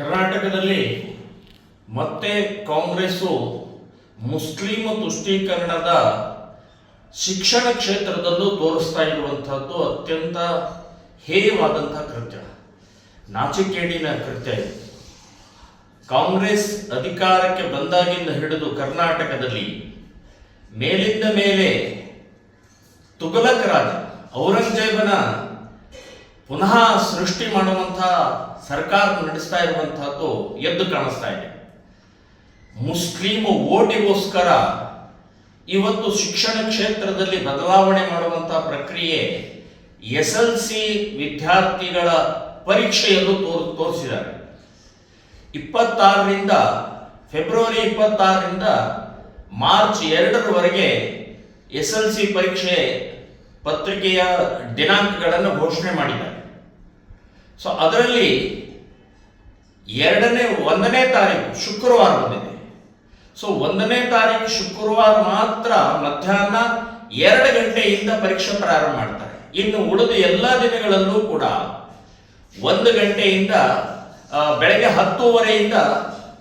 ಕರ್ನಾಟಕದಲ್ಲಿ ಮತ್ತೆ ಕಾಂಗ್ರೆಸ್ಸು ಮುಸ್ಲಿಂ ತುಷ್ಟೀಕರಣದ ಶಿಕ್ಷಣ ಕ್ಷೇತ್ರದಲ್ಲೂ ತೋರಿಸ್ತಾ ಇರುವಂಥದ್ದು ಅತ್ಯಂತ ಹೇಯವಾದಂತಹ ಕೃತ್ಯ. ನಾಚಿಕೇಡಿನ ಕೃತ್ಯ ಕಾಂಗ್ರೆಸ್ ಅಧಿಕಾರಕ್ಕೆ ಬಂದಾಗಿಂದ ಹಿಡಿದು ಕರ್ನಾಟಕದಲ್ಲಿ ಮೇಲಿಂದ ಮೇಲೆ ತುಗಲಕ್ ರಾಜ ಔರಂಗಜೇಬನ ಪುನಃ ಸೃಷ್ಟಿ ಮಾಡುವಂತಹ ಸರ್ಕಾರ ನಡೆಸ್ತಾ ಇರುವಂತಹದ್ದು ಎದ್ದು ಕಾಣಿಸ್ತಾ ಇದೆ. ಮುಸ್ಲಿಂ ಓಟಿಗೋಸ್ಕರ ಇವತ್ತು ಶಿಕ್ಷಣ ಕ್ಷೇತ್ರದಲ್ಲಿ ಬದಲಾವಣೆ ಮಾಡುವಂತಹ ಪ್ರಕ್ರಿಯೆ ಎಸ್ ಎಲ್ ಸಿ ವಿದ್ಯಾರ್ಥಿಗಳ ಪರೀಕ್ಷೆಯನ್ನು ತೋರ್, ತೋರಿಸಿದ್ದಾರೆ. ಇಪ್ಪತ್ತಾರರಿಂದ, ಫೆಬ್ರವರಿ ಇಪ್ಪತ್ತಾರರಿಂದ ಮಾರ್ಚ್ ಎರಡರವರೆಗೆ ಎಸ್ ಎಲ್ ಸಿ ಪರೀಕ್ಷೆ ಪತ್ರಿಕೆಯ ದಿನಾಂಕಗಳನ್ನು ಘೋಷಣೆ ಮಾಡಿದ್ದಾರೆ. ಸೊ ಅದರಲ್ಲಿ ಎರಡನೇ, ಒಂದನೇ ತಾರೀಕು ಶುಕ್ರವಾರ ಬಂದಿದೆ. ಸೊ ಒಂದನೇ ತಾರೀಕು ಶುಕ್ರವಾರ ಮಾತ್ರ ಮಧ್ಯಾಹ್ನ ಎರಡು ಗಂಟೆಯಿಂದ ಪರೀಕ್ಷೆ ಪ್ರಾರಂಭ ಮಾಡ್ತಾರೆ. ಇನ್ನು ಉಳಿದ ಎಲ್ಲ ದಿನಗಳಲ್ಲೂ ಕೂಡ ಒಂದು ಗಂಟೆಯಿಂದ ಬೆಳಗ್ಗೆ ಹತ್ತುವರೆಯಿಂದ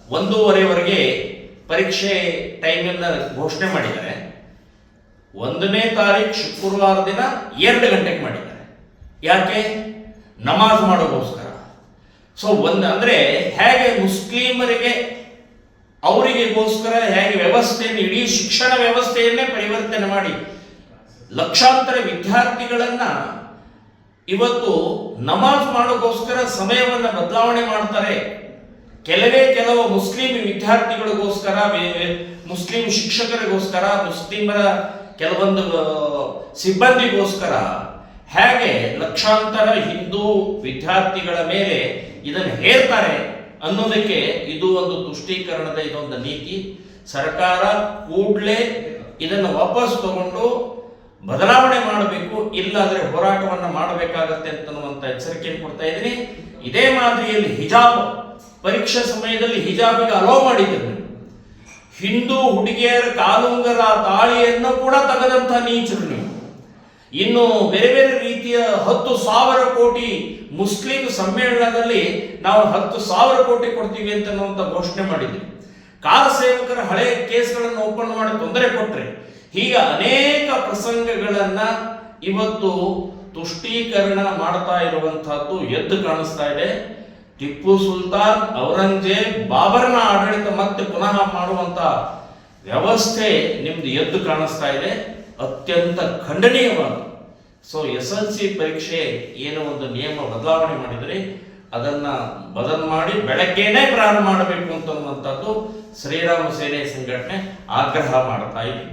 ಒಂದೂವರೆವರೆಗೆ ಪರೀಕ್ಷೆ ಟೈಮನ್ನು ಘೋಷಣೆ ಮಾಡಿದ್ದಾರೆ. ಒಂದನೇ ತಾರೀಕು ಶುಕ್ರವಾರ ದಿನ ಎರಡು ಗಂಟೆಗೆ ಮಾಡಿದ್ದಾರೆ. ಯಾಕೆ? ನಮಾಜ್ ಮಾಡೋಕ್ಕೋಸ್ಕರ. ಸೊ ಒಂದು ಅಂದರೆ ಹೇಗೆ ಮುಸ್ಲಿಮರಿಗೆ ಅವರಿಗೆಗೋಸ್ಕರ ಹೇಗೆ ವ್ಯವಸ್ಥೆಯನ್ನು, ಇಡೀ ಶಿಕ್ಷಣ ವ್ಯವಸ್ಥೆಯನ್ನೇ ಪರಿವರ್ತನೆ ಮಾಡಿ, ಲಕ್ಷಾಂತರ ವಿದ್ಯಾರ್ಥಿಗಳನ್ನು ಇವತ್ತು ನಮಾಜ್ ಮಾಡೋಕ್ಕೋಸ್ಕರ ಸಮಯವನ್ನು ಬದಲಾವಣೆ ಮಾಡ್ತಾರೆ. ಕೆಲವೇ ಕೆಲವು ಮುಸ್ಲಿಂ ವಿದ್ಯಾರ್ಥಿಗಳಿಗೋಸ್ಕರ ಮುಸ್ಲಿಂ ಶಿಕ್ಷಕರಿಗೋಸ್ಕರ, ಮುಸ್ಲಿಮರ ಕೆಲವೊಂದು ಸಿಬ್ಬಂದಿಗೋಸ್ಕರ ಹೇಗೆ ಲಕ್ಷಾಂತರ ಹಿಂದೂ ವಿದ್ಯಾರ್ಥಿಗಳ ಮೇಲೆ ಇದನ್ನು ಹೇರ್ತಾರೆ ಅನ್ನೋದಕ್ಕೆ ಇದು ಒಂದು ತುಷ್ಟೀಕರಣದ ಇದೊಂದು ನೀತಿ. ಸರ್ಕಾರ ಕೂಡಲೇ ಇದನ್ನು ವಾಪಸ್ ತಗೊಂಡು ಬದಲಾವಣೆ ಮಾಡಬೇಕು, ಇಲ್ಲಾಂದ್ರೆ ಹೋರಾಟವನ್ನು ಮಾಡಬೇಕಾಗತ್ತೆ ಅಂತನ್ನುವಂಥ ಎಚ್ಚರಿಕೆಯನ್ನು ಕೊಡ್ತಾ ಇದ್ದೀನಿ. ಇದೇ ಮಾದರಿಯಲ್ಲಿ ಹಿಜಾಬ್, ಪರೀಕ್ಷಾ ಸಮಯದಲ್ಲಿ ಹಿಜಾಬಿಗೆ ಅಲೋ ಮಾಡಿದ್ರು ಹಿಂದೂ ಹುಡುಗಿಯರ ಕಾಲುಂಗರ ತಾಳಿಯನ್ನು ಕೂಡ ತೆಗೆದಂತ ನೀಚರು ನೀವು ಇನ್ನು ಬೇರೆ ಬೇರೆ ರೀತಿಯ ಹತ್ತು ಸಾವಿರ ಕೋಟಿ ಮುಸ್ಲಿಂ ಸಮ್ಮೇಳನದಲ್ಲಿ ನಾವು ಹತ್ತು ಸಾವಿರ ಕೋಟಿ ಕೊಡ್ತೀವಿ ಅಂತ ಘೋಷಣೆ ಮಾಡಿದ್ವಿ. ಕಾರ್ ಸೇವಕರ ಹಳೆಯ ಕೇಸ್ಗಳನ್ನು ಓಪನ್ ಮಾಡಿ ತೊಂದರೆ ಕೊಟ್ರೆ ಹೀಗೆ ಅನೇಕ ಪ್ರಸಂಗಗಳನ್ನ ಇವತ್ತು ತುಷ್ಟೀಕರಣ ಮಾಡ್ತಾ ಇರುವಂತಹದ್ದು ಎದ್ದು ಕಾಣಿಸ್ತಾ ಇದೆ. ಟಿಪ್ಪು ಸುಲ್ತಾನ್, ಔರಂಗಜೇಬ್, ಬಾಬರ್ನ ಆಡಳಿತ ಮತ್ತೆ ಪುನಃ ಮಾಡುವಂತ ವ್ಯವಸ್ಥೆ ನಿಮ್ದು ಎದ್ದು ಕಾಣಿಸ್ತಾ ಇದೆ. ಅತ್ಯಂತ ಖಂಡನೀಯವಾದ. ಸೊ ಎಸ್ ಎಲ್ ಸಿ ಪರೀಕ್ಷೆ ಏನೋ ಒಂದು ನಿಯಮ ಬದಲಾವಣೆ ಮಾಡಿದರೆ ಅದನ್ನ ಬದಲು ಮಾಡಿ ಬೆಳಗ್ಗೆನೇ ಪ್ರಾರಂಭ ಮಾಡಬೇಕು ಅಂತನ್ನುವಂಥದ್ದು ಶ್ರೀರಾಮ ಸೇನೆ ಸಂಘಟನೆ ಆಗ್ರಹ ಮಾಡ್ತಾ ಇದೆ.